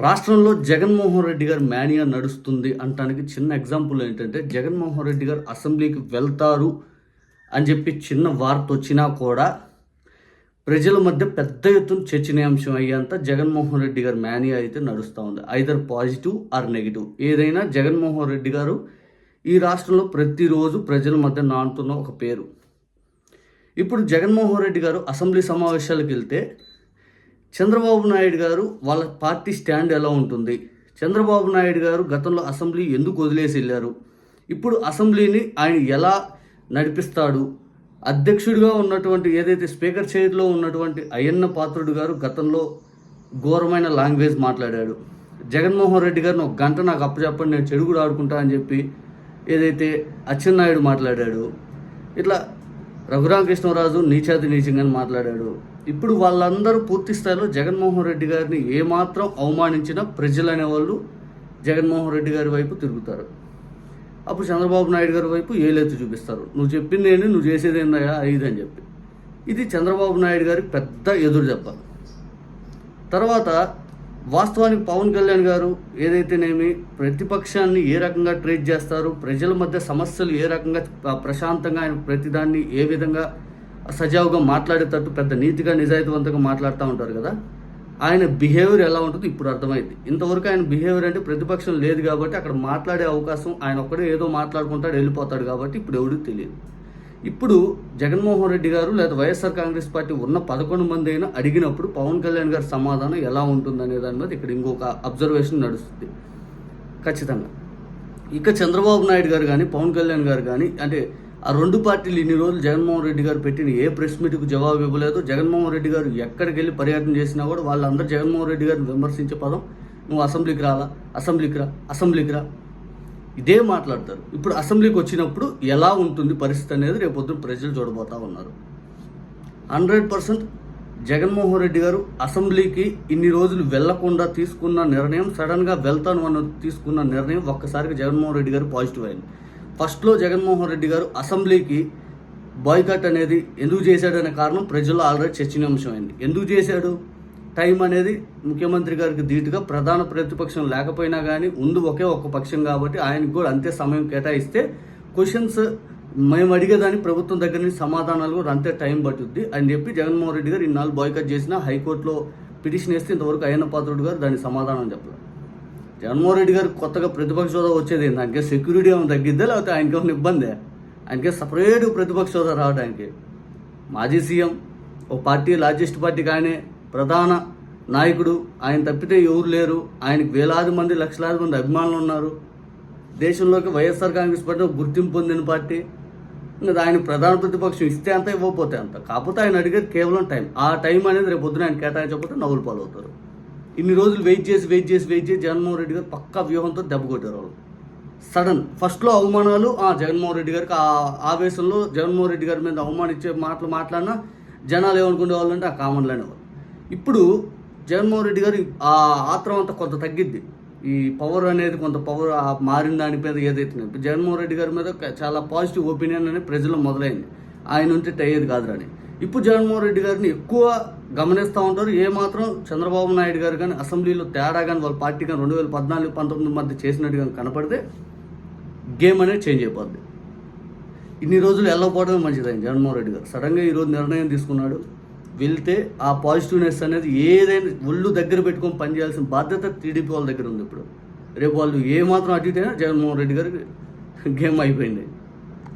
రాష్ట్రంలో జగన్మోహన్ రెడ్డి గారు మేనియా నడుస్తుంది అంటానికి చిన్న ఎగ్జాంపుల్ ఏంటంటే జగన్మోహన్ రెడ్డి గారు అసెంబ్లీకి వెళ్తారు అని చెప్పి చిన్న వార్త వచ్చినా కూడా ప్రజల మధ్య పెద్ద ఎత్తున చర్చనీయాంశం అయ్యేంత జగన్మోహన్ రెడ్డి గారి మేనియా అయితే నడుస్తూ ఉంది. ఐదర్ పాజిటివ్ ఆర్ నెగిటివ్ ఏదైనా జగన్మోహన్ రెడ్డి గారు ఈ రాష్ట్రంలో ప్రతిరోజు ప్రజల మధ్య నానుతున్న ఒక పేరు. ఇప్పుడు జగన్మోహన్ రెడ్డి గారు అసెంబ్లీ సమావేశాలకు వెళ్తే చంద్రబాబు నాయుడు గారు వాళ్ళ పార్టీ స్టాండ్ ఎలా ఉంటుంది? చంద్రబాబు నాయుడు గారు గతంలో అసెంబ్లీ ఎందుకు వదిలేసి వెళ్ళారు? ఇప్పుడు అసెంబ్లీని ఆయన ఎలా నడిపిస్తాడు? అధ్యక్షుడిగా ఉన్నటువంటి ఏదైతే స్పీకర్ చైర్లో ఉన్నటువంటి అయ్యన్న పాత్రుడు గారు గతంలో ఘోరమైన లాంగ్వేజ్ మాట్లాడాడు. జగన్మోహన్ రెడ్డి గారిని ఒక గంట నాకు అప్పచెప్పండి నేను చెడుగుడు ఆడుకుంటా అని చెప్పి ఏదైతే అచ్చెన్నాయుడు మాట్లాడాడు ఇట్లా రఘురామకృష్ణరాజు నీచాతి నీచంగా మాట్లాడాడు. ఇప్పుడు వాళ్ళందరూ పూర్తి స్థాయిలో జగన్మోహన్ రెడ్డి గారిని ఏమాత్రం అవమానించినా ప్రజలు అనేవాళ్ళు జగన్మోహన్ రెడ్డి గారి వైపు తిరుగుతారు. అప్పుడు చంద్రబాబు నాయుడు గారి వైపు ఏలెత్తి చూపిస్తారు. నువ్వు చెప్పింది ఏంటి నువ్వు చేసేది ఏందయ్యా ఇది అని చెప్పి. ఇది చంద్రబాబు నాయుడు గారి పెద్ద ఎదురు దెబ్బ తర్వాత వాస్తవానికి పవన్ కళ్యాణ్ గారు ఏదైతేనేమి ప్రతిపక్షాన్ని ఏ రకంగా ట్రీట్ చేస్తారు ప్రజల మధ్య సమస్యలు ఏ రకంగా ప్రశాంతంగా ఆయన ప్రతిదాన్ని ఏ విధంగా సజావుగా మాట్లాడేటట్టు పెద్ద నీతిగా నిజాయితీవంతంగా మాట్లాడుతూ ఉంటారు కదా ఆయన బిహేవియర్ ఎలా ఉంటుందో ఇప్పుడు అర్థమైంది. ఇంతవరకు ఆయన బిహేవియర్ అంటే ప్రతిపక్షం లేదు కాబట్టి అక్కడ మాట్లాడే అవకాశం ఆయన ఒక్కడే ఏదో మాట్లాడుకుంటాడు వెళ్ళిపోతాడు కాబట్టి ఇప్పుడు ఎవరికి తెలియదు. ఇప్పుడు జగన్మోహన్ రెడ్డి గారు లేదా వైఎస్ఆర్ కాంగ్రెస్ పార్టీ ఉన్న పదకొండు మంది అయినా అడిగినప్పుడు పవన్ కళ్యాణ్ గారి సమాధానం ఎలా ఉంటుందనే దాని మీద ఇక్కడ ఇంకొక అబ్జర్వేషన్ నడుస్తుంది. ఖచ్చితంగా. ఇక చంద్రబాబు నాయుడు గారు కానీ పవన్ కళ్యాణ్ గారు కానీ అంటే ఆ రెండు పార్టీలు ఇన్ని రోజులు జగన్మోహన్ రెడ్డి గారు పెట్టిన ఏ ప్రెస్ మీట్కు జవాబు ఇవ్వలేదు. జగన్మోహన్ రెడ్డి గారు ఎక్కడికి వెళ్ళి పర్యటన చేసినా కూడా వాళ్ళందరూ జగన్మోహన్ రెడ్డి గారిని విమర్శించే పదం. నువ్వు అసెంబ్లీకి రాలా అసెంబ్లీకి రా. అసెంబ్లీకి రా. ఇదే మాట్లాడతారు. ఇప్పుడు అసెంబ్లీకి వచ్చినప్పుడు ఎలా ఉంటుంది పరిస్థితి అనేది రేపొద్దున ప్రజలు చూడబోతా ఉన్నారు. హండ్రెడ్ పర్సెంట్ జగన్మోహన్ రెడ్డి గారు అసెంబ్లీకి ఇన్ని రోజులు వెళ్ళకుండా తీసుకున్న నిర్ణయం సడన్గా వెళ్తాను అన్న తీసుకున్న నిర్ణయం ఒక్కసారిగా జగన్మోహన్ రెడ్డి గారు పాజిటివ్ అయింది. ఫస్ట్లో జగన్మోహన్ రెడ్డి గారు అసెంబ్లీకి బాయ్కట్ అనేది ఎందుకు చేశాడనే కారణం ప్రజల్లో ఆల్రెడీ చర్చనీయాంశమైంది ఎందుకు చేశాడు? టైం అనేది ముఖ్యమంత్రి గారికి ధీటుగా ప్రధాన ప్రతిపక్షం లేకపోయినా కానీ ఉంది ఒకే ఒక్క పక్షం కాబట్టి ఆయనకు కూడా అంతే సమయం కేటాయిస్తే క్వశ్చన్స్ మేము అడిగేదాన్ని ప్రభుత్వం దగ్గర నుంచి సమాధానాలు కూడా అంతే టైం పట్టుద్ది అని చెప్పి జగన్మోహన్ రెడ్డి గారు ఇన్నాళ్ళు బాయ్కట్ చేసిన హైకోర్టులో పిటిషన్ వేస్తే ఇంతవరకు అయ్యన్న పాత్రుడు గారు దానికి సమాధానం చెప్పలేదు. జగన్మోహన్ రెడ్డి గారు కొత్తగా ప్రతిపక్ష హోదా వచ్చేది ఏంటి సెక్యూరిటీ ఏమైనా తగ్గిద్దా లేకపోతే ఆయనకి ఏమైనా ఇబ్బందే? ఆయనకి సపరేట్ ప్రతిపక్ష హోదా రావడానికి. మాజీ సీఎం ఓ పార్టీ లార్జెస్ట్ పార్టీ కానీ ప్రధాన నాయకుడు. ఆయన తప్పితే ఎవరు లేరు. ఆయనకు వేలాది మంది లక్షలాది మంది అభిమానులు ఉన్నారు. దేశంలోకి వైఎస్ఆర్ కాంగ్రెస్ పార్టీ గుర్తింపు పొందిన పార్టీ. ఇంకా ఆయన ప్రధాన ప్రతిపక్షం ఇస్తే అంత ఇవ్వకపోతే అంత. కాకపోతే ఆయన అడిగేది కేవలం టైం. ఆ టైం అనేది రేపు పొద్దున ఆయన కేటాయించకపోతే నవ్వులు పాలవుతారు. ఇన్ని రోజులు వెయిట్ చేసి వెయిట్ చేసి వెయిట్ చేసి జగన్మోహన్ రెడ్డి గారు పక్కా వ్యూహంతో దెబ్బ కొట్టారు వాళ్ళు. సడన్ ఫస్ట్లో అవమానాలు ఆ జగన్మోహన్ రెడ్డి గారికి ఆ ఆవేశంలో జగన్మోహన్ రెడ్డి గారి మీద అవమానించే మాటలు మాట్లాడినా జనాలు ఏమనుకునే వాళ్ళు అంటే ఆ కామన్లు వాళ్ళు. ఇప్పుడు జగన్మోహన్ రెడ్డి గారు ఆ ఆత్రం అంతా కొంత తగ్గిద్ది. ఈ పవర్ అనేది కొంత పవర్ మారిన దాని మీద ఏదైతే ఇప్పుడు జగన్మోహన్ రెడ్డి గారి మీద చాలా పాజిటివ్ ఒపీనియన్ అనేది ప్రజలు మొదలైంది. ఆయన ఉంటే టయ్యేది కాదురని. ఇప్పుడు జగన్మోహన్ రెడ్డి గారిని ఎక్కువ గమనిస్తూ ఉంటారు. ఏ మాత్రం చంద్రబాబు నాయుడు గారు కానీ అసెంబ్లీలో తేడా కానీ వాళ్ళ పార్టీ కానీ రెండు వేల పద్నాలుగు పంతొమ్మిది మధ్య చేసినట్టు కానీ కనపడితే గేమ్ అనేది చేంజ్ అయిపోద్ది. ఇన్ని రోజులు వెళ్ళకపోవడమే మంచిదైంది జగన్మోహన్ రెడ్డి గారు. సడన్గా ఈరోజు నిర్ణయం తీసుకున్నాడు. వెళ్తే ఆ పాజిటివ్నెస్ అనేది ఏదైనా ఒళ్ళు దగ్గర పెట్టుకొని పనిచేయాల్సిన బాధ్యత టీడీపీ వాళ్ళ దగ్గర ఉంది ఇప్పుడు. రేపు వాళ్ళు ఏ మాత్రం అటు జగన్మోహన్ రెడ్డి గారికి గేమ్ అయిపోయింది.